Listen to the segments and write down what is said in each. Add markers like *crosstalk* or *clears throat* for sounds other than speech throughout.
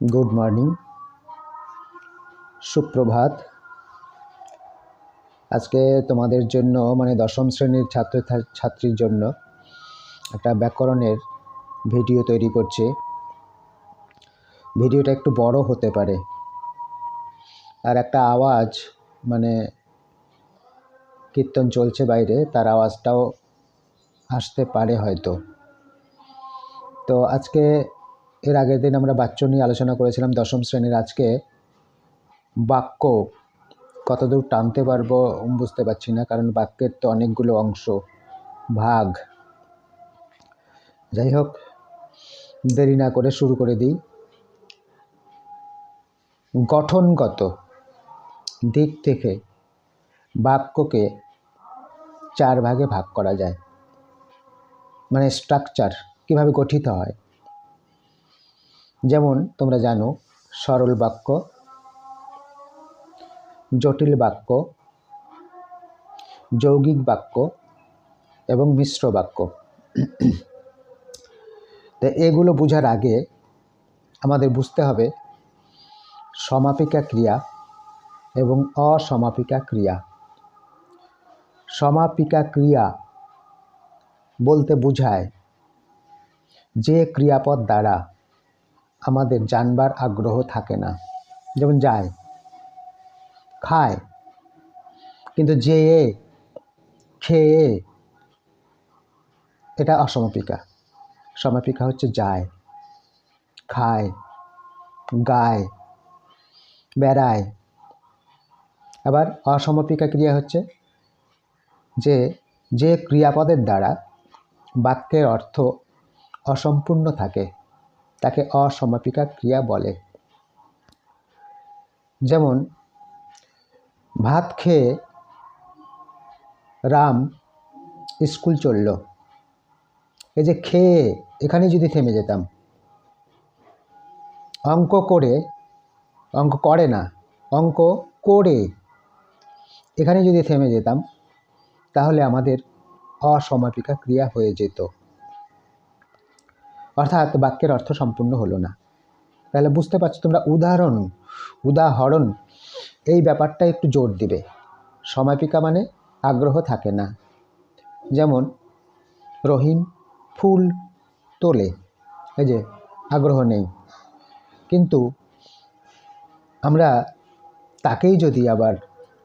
Good morning. সুপ্রভাত। আজকে তোমাদের জন্য মানে দশম শ্রেণির ছাত্র ছাত্রীর জন্য একটা ব্যাকরণের ভিডিও তৈরি করছি। ভিডিওটা একটু বড় হতে পারে। আর একটা আওয়াজ মানে কীর্তন চলছে বাইরে, তার আওয়াজটাও আসতে পারে হয়তো। তো আজকে এর আগের দিন আমরা বাক্য নিয়ে আলোচনা করেছিলাম দশম শ্রেণির আজকে। বাক্য কতদূর টানতে পারব বুঝতে পারছি না, কারণ বাক্যের তো অনেকগুলো অংশ। ভাগ। যাই হোক, দেরি না করে শুরু করে দিই। গঠনগত দিক থেকে বাক্যকে চার ভাগে ভাগ করা যায়। মানে স্ট্রাকচার কীভাবে গঠিত হয়? যেমন তোমরা জানো, সরল বাক্য, জটিল বাক্য, যৌগিক বাক্য এবং মিশ্র বাক্য। তো এগুলো বোঝার আগে আমাদের বুঝতে হবে সমাপিকা ক্রিয়া এবং অসমাপিকা ক্রিয়া। সমাপিকা ক্রিয়া বলতে বোঝায় যে ক্রিয়াপদ দ্বারা আমাদের জানবার আগ্রহ থাকে না। যেমন যায়, খায়, কিন্তু যে খেয়ে, এটা অসমাপিকা। সমাপিকা হচ্ছে যায়, খায়, গায়, বেড়ায়। আবার অসমাপিকা ক্রিয়া হচ্ছে যে যে ক্রিয়াপদের দ্বারা বাক্যের অর্থ অসম্পূর্ণ থাকে। তাকে অসমাপিকা ক্রিয়া বলে। যেমন, ভাত খেয়ে রাম স্কুল চলল। এই যে খেয়ে, এখানে যদি থেমে যেতাম। অঙ্ক করে অঙ্ক করে না, অঙ্ক করে এখানে যদি থেমে যেতাম, তাহলে আমাদের অসমাপিকা ক্রিয়া হয়ে যেত। অর্থাৎ বাক্যের অর্থ সম্পূর্ণ হলো না। তাহলে বুঝতে পারছ তোমরা উদাহরণ উদাহরণ, এই ব্যাপারটা একটু জোর দিবে। সমাপিকা মানে আগ্রহ থাকে না। যেমন, রহিম ফুল তোলে, এই যে আগ্রহ নেই। কিন্তু আমরা তাকেই যদি আবার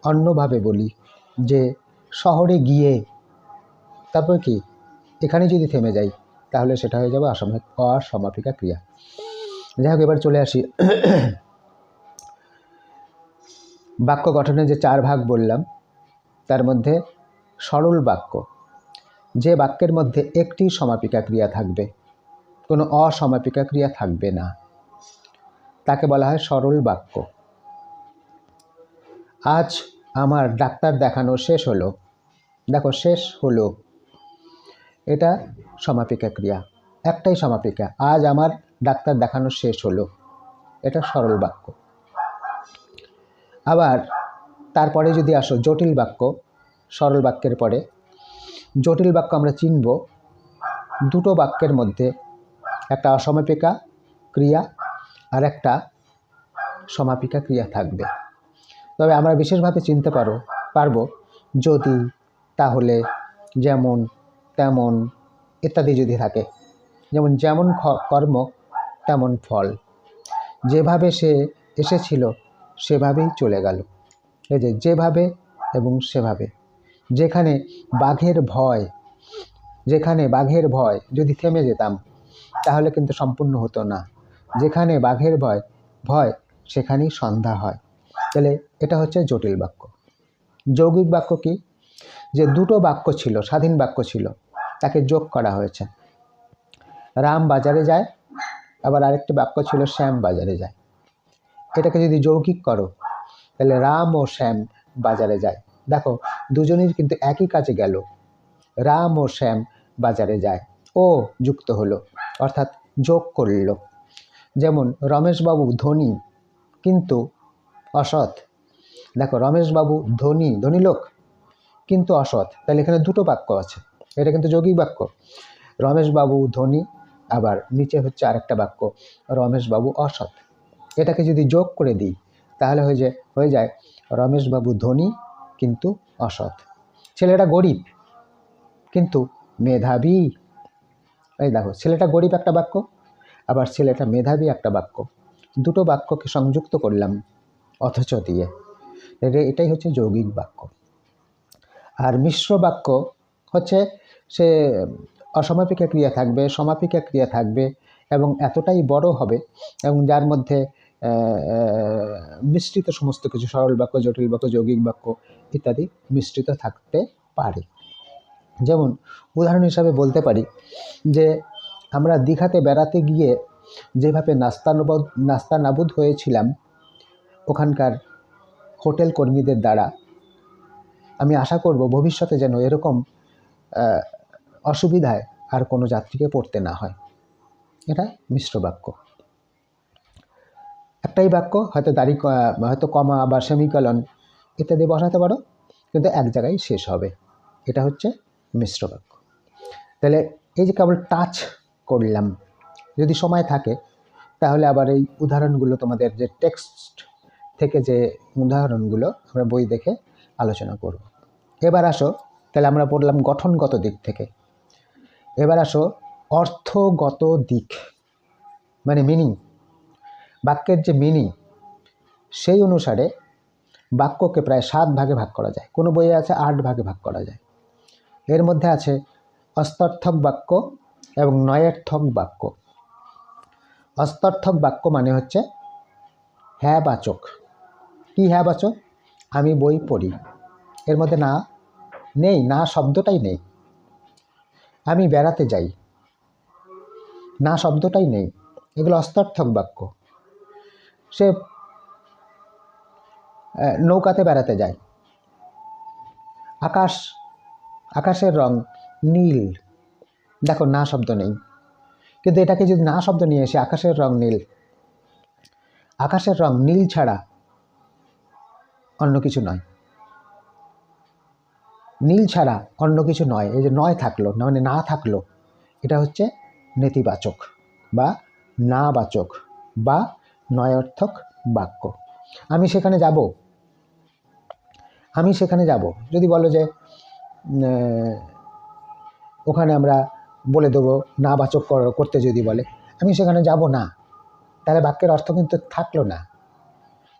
অন্যভাবে বলি যে শহরে গিয়ে, তারপর কি? এখানে যদি থেমে যাই তাহলে সেটা হয়ে যাবে অসম অসমাপিকা ক্রিয়া। যাই হোক এবার চলে আসি। বাক্য গঠনের যে চার ভাগ বললাম, তার মধ্যে সরল বাক্য। যে বাক্যের মধ্যে একটি সমাপিকা ক্রিয়া থাকবে, কোনো অসমাপিকা ক্রিয়া থাকবে না। তাকে বলা হয় সরল বাক্য। আজ আমার ডাক্তার দেখানো শেষ হলো। দেখো, শেষ হলো। এটা সমাপিকা ক্রিয়া, একটাই সমাপিকা। আজ আমার ডাক্তার দেখানো শেষ হলো। এটা সরল বাক্য। আবার তারপরে যদি আসো, জটিল বাক্য, সরল বাক্যের পরে। জটিল বাক্য আমরা চিনব। দুটো বাক্যের মধ্যে একটা অসমাপিকা ক্রিয়া আর একটা সমাপিকা ক্রিয়া থাকবে। তবে আমরা বিশেষভাবে চিনতে পারো পারব যদি, তাহলে, যেমন তেমন ইত্যাদি যদি থাকে। যেমন যেমন কর্ম, তেমন ফল। যেভাবে সে এসেছিল, সেভাবেই চলে গেল। এই যে যেভাবে এবং সেভাবে। যেখানে বাঘের ভয়, যেখানে বাঘের ভয়, যদি থেমে যেতাম, তাহলে কিন্তু সম্পূর্ণ হতো না। যেখানে বাঘের ভয় ভয়, সেখানেই সন্ধ্যা হয়। তাহলে এটা হচ্ছে জটিল বাক্য। যৌগিক বাক্য কি? যে দুটো বাক্য ছিল, স্বাধীন বাক্য ছিল। তাকে যোগ করা হয়েছে। রাম বাজারে যায়, আবার আরেকটি বাক্য ছিল, শ্যাম বাজারে যায়। এটাকে যদি যৌগিক করো, তাহলে রাম ও শ্যাম বাজারে যায়। দেখো দুজনের কিন্তু একই কাজে গেল। রাম ও শ্যাম বাজারে যায়। ও যুক্ত হলো, অর্থাৎ যোগ করল। যেমন, রমেশবাবু ধনী, কিন্তু অসৎ। দেখো, রমেশবাবু ধনী ধনী লোক, কিন্তু অসৎ। তাহলে এখানে দুটো বাক্য আছে। এটা কিন্তু যৌগিক বাক্য। রমেশবাবু ধনী, আবার নিচে হচ্ছে আরেকটা বাক্য, রমেশবাবু অসৎ। এটাকে যদি যোগ করে দিই, তাহলে হয়ে যে হয়ে যায়, রমেশবাবু ধনী কিন্তু অসৎ। ছেলেটা গরিব কিন্তু মেধাবী। এই দেখো, ছেলেটা গরিব একটা বাক্য, আবার ছেলেটা মেধাবী একটা বাক্য। দুটো বাক্যকে সংযুক্ত করলাম, অথচ দিয়ে। এটাই হচ্ছে যৌগিক বাক্য। আর মিশ্র বাক্য হচ্ছে সে অসমাপিকা ক্রিয়া থাকবে, সমাপিকা ক্রিয়া থাকবে এবং এতটাই বড় হবে এবং যার মধ্যে মিশ্রিত সমস্ত কিছু, সরল বাক্য, জটিল বাক্য, যৌগিক বাক্য ইত্যাদি মিশ্রিত থাকতে পারে। যেমন উদাহরণ হিসাবে বলতে পারি যে আমরা দীঘাতে বেড়াতে গিয়ে যেভাবে নাস্তানবদ নাস্তা নাবুদ হয়েছিলাম, ওখানকার হোটেল কর্মীদের দ্বারা, আমি আশা করব ভবিষ্যতে যেন এরকম অসুবিধায় আর কোনো যাত্রীকে পড়তে না হয়। এটা মিশ্র বাক্য। একটাই বাক্য, হয়তো দাড়ি হয়তো কমা বা সেমিকলন ইত্যাদি বসাতে পারো, কিন্তু এক জায়গায় শেষ হবে। এটা হচ্ছে মিশ্র বাক্য। তাহলে এই যে কেবল টাচ করলাম, যদি সময় থাকে, তাহলে আবার এই উদাহরণগুলো তোমাদের যে টেক্সট থেকে যে উদাহরণগুলো আমরা বই দেখে আলোচনা করব। এবার আসো, তাহলে আমরা পড়লাম গঠনগত দিক থেকে। এবার আসো, অর্থগত দিক মানে মিনিং বাক্যের যে মিনিং সেই অনুসারে বাক্যকে প্রায় সাত ভাগে ভাগ করা যায়। কোনো বইয়ে আছে আট ভাগে ভাগ করা যায়। এর মধ্যে আছে অস্তর্থক বাক্য এবং নয়ার্থক বাক্য। অস্তর্থক বাক্য মানে হচ্ছে হ্যাঁ বাচক কি হ্যাঁ বাচক আমি বই পড়ি। এর মধ্যে না নেই, না শব্দটাই নেই। আমি বেড়াতে যাই। না শব্দটাই নেই, এগুলো অস্তর্থক বাক্য। সে নৌকাতে বেড়াতে যায়। আকাশ, আকাশের রং নীল। দেখো, না শব্দ নেই। কিন্তু এটাকে যদি না শব্দ নিয়ে এসে আকাশের রং নীল। আকাশের রং নীল ছাড়া অন্য কিছু নয়। নীল ছাড়া অন্য কিছু নয়, এই যে নয় থাকল মানে না থাকল, এটা হচ্ছে নেতিবাচক বা না বাচক বা নয়ার্থক বাক্য। আমি সেখানে যাব। আমি সেখানে যাব। যদি বলো যে ওখানে আমরা বলে দেবো না বাচক কর- করতে যদি বলে, আমি সেখানে যাব না। তাহলে বাক্যের অর্থ কিন্তু থাকল না।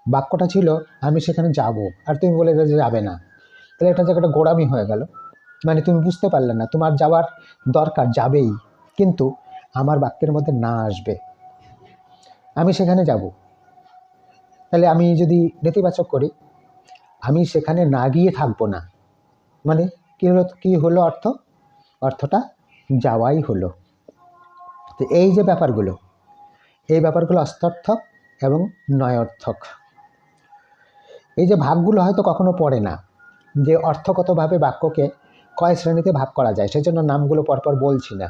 বাক্যটা ছিল, আমি সেখানে যাব। আর তুমি বলে যে যাবে না। তাহলে এটা জায়গাটা গোড়ামি হয়ে গেল। মানে তুমি বুঝতে পারলে না, তোমার যাওয়ার দরকার যাবেই, কিন্তু আমার বাক্যের মধ্যে না আসবে। আমি সেখানে যাব। তাহলে আমি যদি নেতিবাচক করি, আমি সেখানে না গিয়ে থাকব না। মানে কী হলো কী হলো অর্থ? অর্থটা যাওয়াই হলো। তো এই যে ব্যাপারগুলো, এই ব্যাপারগুলো অস্তর্থক এবং নয়র্থক। এই যে ভাগগুলো হয়তো কখনো পড়ে না যে অর্থগতভাবে বাক্যকে কয় শ্রেণীতে ভাগ করা যায়, সেজন্য নামগুলো পরপর বলছি না।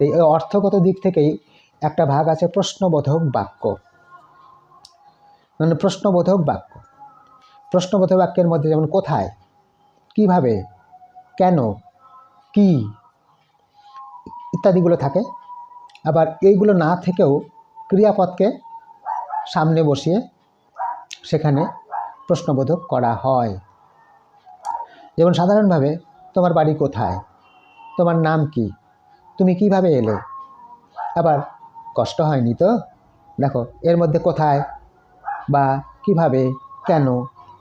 এই অর্থগত দিক থেকেই একটা ভাগ আছে প্রশ্নবোধক বাক্য। মানে প্রশ্নবোধক বাক্য। প্রশ্নবোধক বাক্যের মধ্যে যেমন কোথায়, কীভাবে, কেন, কি, ইত্যাদিগুলো থাকে। আবার এইগুলো না থেকেও ক্রিয়াপদকে সামনে বসিয়ে সেখানে প্রশ্নবোধক করা হয়। যেমন সাধারণভাবে, তোমার বাড়ি কোথায়? তোমার নাম কি? তুমি কীভাবে এলে? আবার, কষ্ট হয়নি তো? দেখো, এর মধ্যে কোথায়? বা কীভাবে? কেন?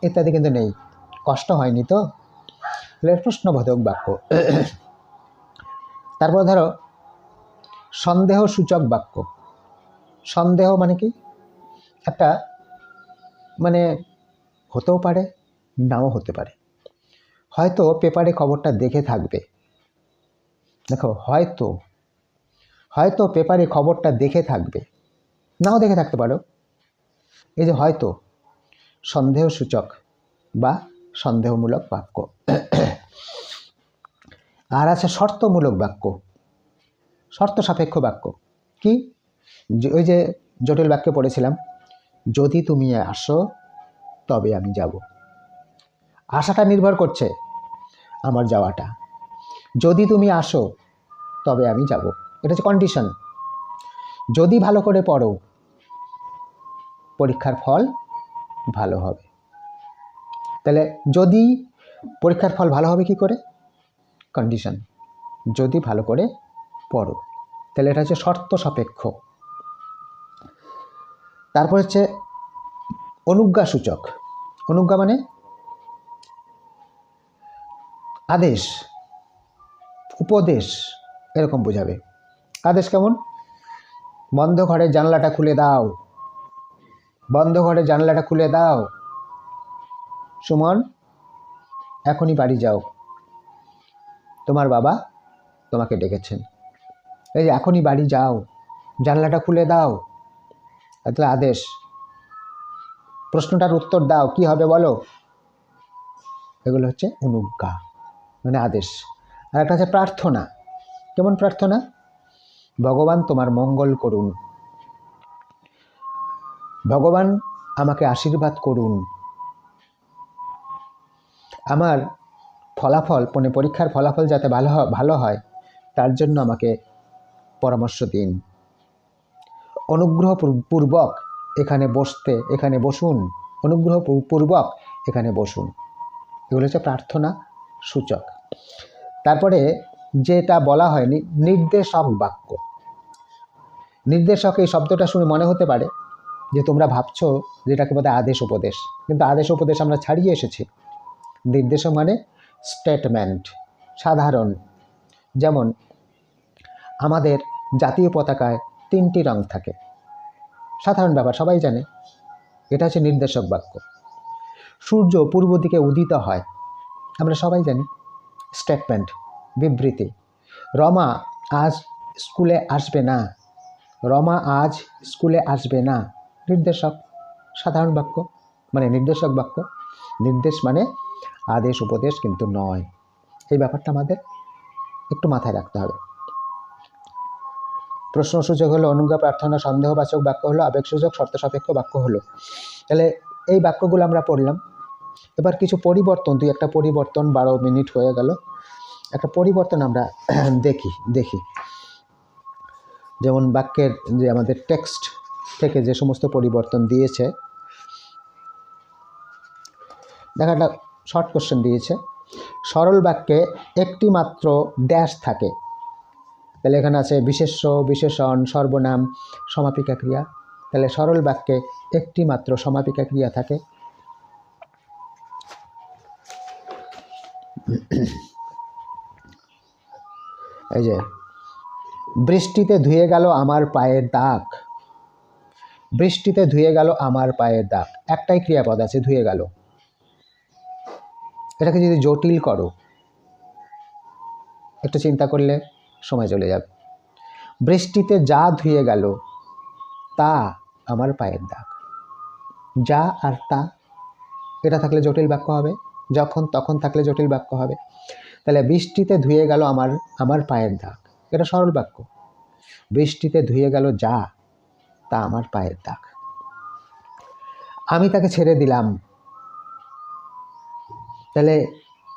ইত্যাদি কিন্তু নেই। কষ্ট হয়নি তো? প্রশ্নবোধক বাক্য। তারপর ধরো সন্দেহ সূচক বাক্য। সন্দেহ মানে কি? একটা মানে হতেও পারে, নাও হতে পারে। হয়তো পেপারে খবরটা দেখে থাকবে। দেখো, হয়তো হয়তো পেপারে খবরটা দেখে থাকবে। নাও দেখে থাকতে পারো। এই যে হয়তো সন্দেহ সূচক বা সন্দেহমূলক বাক্য। আর আছে শর্তমূলক বাক্য। শর্ত সাপেক্ষ বাক্য। কি? ওই যে জটিল বাক্যে পড়েছিলাম, যদি তুমি আসো, তবে আমি যাব। আশাটা নির্ভর করছে আমার যাওয়াটা। যদি তুমি আসো, তবে আমি যাব। এটা হচ্ছে কন্ডিশন যদি ভালো করে পড়ো, পরীক্ষার ফল ভালো হবে। তাহলে যদি পরীক্ষার ফল ভালো হবে কি করে? কন্ডিশন যদি ভালো করে পড়ো। তাহলে এটা হচ্ছে শর্ত সাপেক্ষ। তারপর হচ্ছে অনুজ্ঞাসূচক। অনুজ্ঞা মানে আদেশ, উপদেশ এরকম বোঝাবে। আদেশ কেমন? বন্ধ ঘরের জানলাটা খুলে দাও। বন্ধ ঘরের জানলাটা খুলে দাও। সুমন, এখনই বাড়ি যাও। তোমার বাবা তোমাকে ডেকেছেন। এই যে, এখনই বাড়ি যাও। জানলাটা খুলে দাও। তাহলে আদেশ। প্রশ্নটার উত্তর দাও। কি হবে বলো? এগুলো হচ্ছে অনুজ্ঞা। মানে আদেশ। আর একটা হচ্ছে প্রার্থনা। কেমন প্রার্থনা? ভগবান তোমার মঙ্গল করুন। ভগবান আমাকে আশীর্বাদ করুন। আমার ফলাফল মানে পরীক্ষার ফলাফল যাতে ভালো ভালো হয়, তার জন্য আমাকে পরামর্শ দিন। অনুগ্রহ পূর- পূর্বক এখানে বসতে, এখানে বসুন। অনুগ্রহ পূ- পূর্বক এখানে বসুন। এগুলো হচ্ছে প্রার্থনা। সূচক। তারপরে যেটা বলা হয় নি- নির্দেশক বাক্য। নির্দেশক এই শব্দটা শুনে মনে হতে পারে যে তোমরা ভাবছ যেটাকে বলে আদেশ উপদেশ। কিন্তু আদেশ উপদেশ আমরা ছাড়িয়ে এসেছি। নির্দেশক মানে স্টেটমেন্ট সাধারণ। যেমন, আমাদের জাতীয় পতাকায় তিনটি রং থাকে। সাধারণ ব্যাপার, সবাই জানে। এটা হচ্ছে নির্দেশক বাক্য। সূর্য পূর্ব দিকে উদিত হয়। আমরা সবাই জানি স্টেটমেন্ট বিবৃতি। রমা আজ স্কুলে আসবে না। রমা আজ স্কুলে আসবে না। নির্দেশক, সাধারণ বাক্য মানে নির্দেশক বাক্য। নির্দেশ মানে আদেশ, উপদেশ কিন্তু নয়। এই ব্যাপারটা আমাদের একটু মাথায় রাখতে হবে। প্রশ্ন প্রশ্নসূচক হলো, অনুজ্ঞা, প্রার্থনা, সন্দেহবাচক বাক্য হলো, আবেগসূচক শর্ত সাপেক্ষ বাক্য হলো। তাহলে এই বাক্যগুলো আমরা পড়লাম। এবার কিছু পরিবর্তন, দুই একটা পরিবর্তন বারো মিনিট হয়ে গেল। একটা পরিবর্তন আমরা *clears throat* দেখি দেখি। যেমন বাক্যের যে আমাদের টেক্সট থেকে যে সমস্ত পরিবর্তন দিয়েছে, দেখা একটা শর্ট কোশ্চেন দিয়েছে। সরল বাক্যে একটি মাত্র ড্যাশ থাকে। তাহলে এখানে আছে বিশেষ্য, বিশেষণ, সর্বনাম, সমাপিকা ক্রিয়া। তাহলে সরল বাক্যে একটি মাত্র সমাপিকা ক্রিয়া থাকে। এই যে, বৃষ্টিতে ধুয়ে গেল আমার পায়ের দাগ। বৃষ্টিতে ধুয়ে গেল আমার পায়ের দাগ। একটাই ক্রিয়াপদ আছে, ধুয়ে গেল। এটাকে যদি জটিল করো, একটু চিন্তা করলে সময় চলে যাবে। বৃষ্টিতে যা ধুয়ে গেল, তা আমার পায়ের দাগ। যা আর তা, এটা থাকলে জটিল বাক্য হবে। যখন তখন থাকলে জটিল বাক্য হবে। তাহলে বৃষ্টিতে ধুয়ে গেল আমার আমার পায়ের দাগ। এটা সরল বাক্য। বৃষ্টিতে ধুয়ে গেল যা, তা আমার পায়ের দাগ। আমি তাকে ছেড়ে দিলাম। তাহলে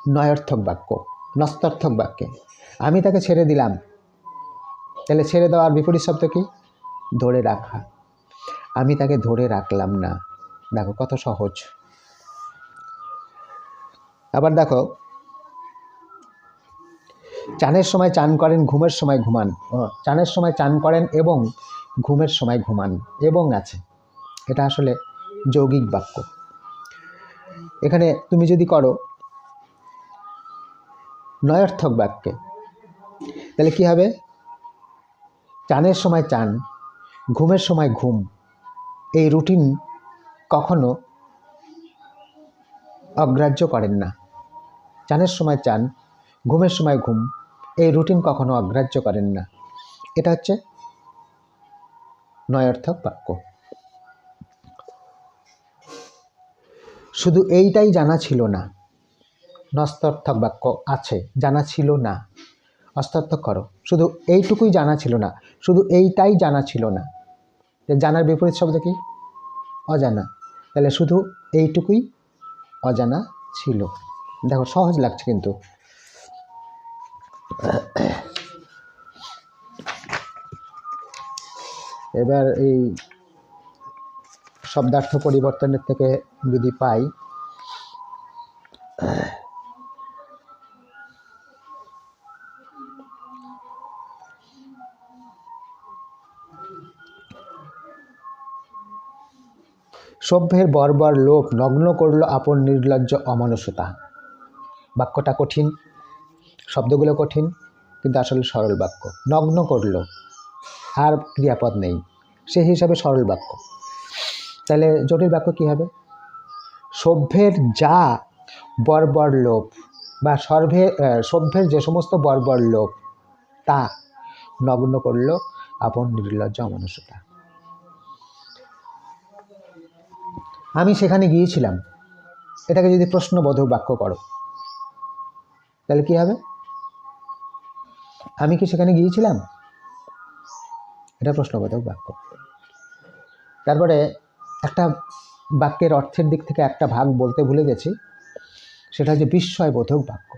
নয়ার্থক বাক্য, নস্তর্থক বাক্যে। আমি তাকে ছেড়ে দিলাম। তাহলে ছেড়ে দেওয়ার বিপরীত শব্দ কি? ধরে রাখা। আমি তাকে ধরে রাখলাম না। দেখো কত সহজ। আবার দেখো, চানের সময় চান করেন, ঘুমের সময় ঘুমান। চানের সময় চান করেন এবং ঘুমের সময় ঘুমান। এবং আছে, এটা আসলে যৌগিক বাক্য। এখানে তুমি যদি করো, নয়ার্থক বাক্যে, তাহলে কি হবে? চানের সময় চান, ঘুমের সময় ঘুম, এই রুটিন কখনো অগ্রাহ্য করেন না। চানের সময় চান, ঘুমের সময় ঘুম, এই রুটিন কখনো অগ্রাহ্য করেন না। এটা হচ্ছে নয়ার্থক বাক্য। শুধু এইটাই জানা ছিল না নস্তর্থক বাক্য আছে, জানা ছিল না। অস্তর্থক করো, শুধু এইটুকুই জানা ছিল না, শুধু এইটাই জানা ছিল না। জানার বিপরীত শব্দ কি? অজানা। তাহলে শুধু এইটুকুই অজানা ছিল। দেখো, সহজ লাগছে কিন্তু। এবার এই শব্দার্থ পরিবর্তনের থেকে যদি পাই, সভ্যের বর্বর লোভ নগ্ন করল আপন নির্লজ্জ অমানুষতা। বাক্যটা কঠিন, শব্দগুলো কঠিন, কিন্তু আসলে সরল বাক্য। নগ্ন করল, আর ক্রিয়াপদ নেই সেই হিসাবে সরল বাক্য। তাহলে জটিল বাক্য কী হবে? সভ্যের যা বর্বর লোভ বা সর্ভে সভ্যের যে সমস্ত বর্বর লোভ, তা নগ্ন করল আপন নির্লজ্জ অমানুষতা। আমি সেখানে গিয়েছিলাম। এটাকে যদি প্রশ্নবোধক বাক্য করো। তাহলে কি হবে? আমি কি সেখানে গিয়েছিলাম? এটা প্রশ্নবোধক বাক্য। তারপরে একটা বাক্যের অর্থের দিক থেকে একটা ভাগ বলতে ভুলে গেছি। সেটা হচ্ছে বিস্ময়বোধক বাক্য।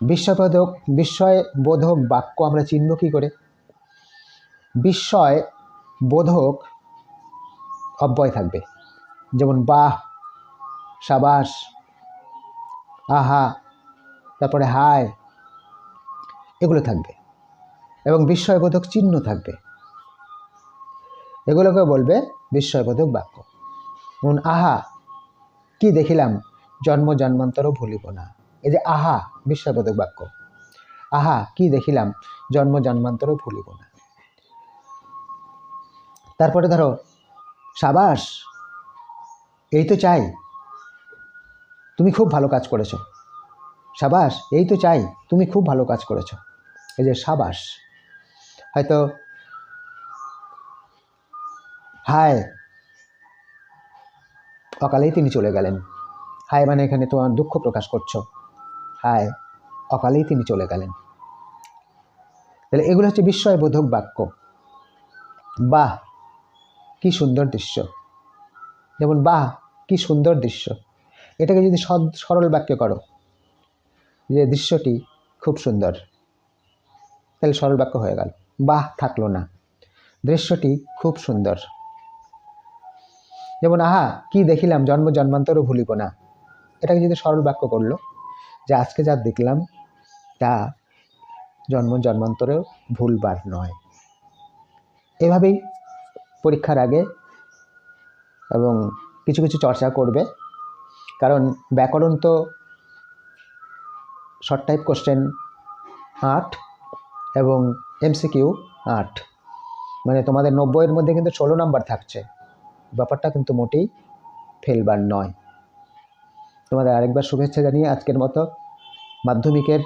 বিস্ময়বোধক বিস্ময়বোধক বাক্য আমরা চিনব কী করে? বিস্ময় বোধক অব্যয় থাকবে। যেমন বাহ, সাবাস, আহা তারপরে হায়, এগুলো থাকবে। এবং বিস্ময়বোধক চিহ্ন থাকবে। এগুলোকে বলবে বিস্ময়বোধক বাক্য। যেমন আহা, কি দেখিলাম? জন্ম জন্মান্তরও ভুলিব না। এই যে আহা, বিস্ময়বোধক বাক্য। আহা, কি দেখিলাম? জন্ম জন্মান্তরও ভুলিব না। তারপরে ধরো, সাবাস, এই তো চাই। তুমি খুব ভালো কাজ করেছ। সাবাস, এই তো চাই, তুমি খুব ভালো কাজ করেছ। এই যে সাবাস। হয়তো হায়, অকালেই তিনি চলে গেলেন। হায় মানে এখানে তোমার দুঃখ প্রকাশ করছ। হায়, অকালেই তিনি চলে গেলেন। তাহলে এগুলো হচ্ছে বিস্ময়বোধক বাক্য। বাহ, কি সুন্দর দৃশ্য। যেমন বাহ, কি সুন্দর দৃশ্য। এটাকে যদি সরল বাক্য করো। যে দৃশ্যটি খুব সুন্দর। তাহলে সরল বাক্য হয়ে গেল। বাহ, থাকল না। দৃশ্যটি খুব সুন্দর। যেমন, আহা, কি দেখিলাম, জন্ম জন্মান্তরও ভুলিব না। এটাকে যদি সরল বাক্য করল, যে আজকে যা দেখলাম, তা জন্ম জন্মান্তরেও ভুলবার নয়। এভাবেই পরীক্ষার আগে এবং কিছু কিছু চর্চা করবে। কারণ ব্যাকরণ তো শর্ট টাইপ কোশ্চেন আট এবং এমসিকিউ আট। মানে তোমাদের নব্বইয়ের মধ্যে কিন্তু ষোলো নাম্বার থাকছে। ব্যাপারটা কিন্তু মোটেই ফেলবার নয়। তোমাদের আরেকবার শুভেচ্ছা জানিয়ে আজকের মতো মাধ্যমিকের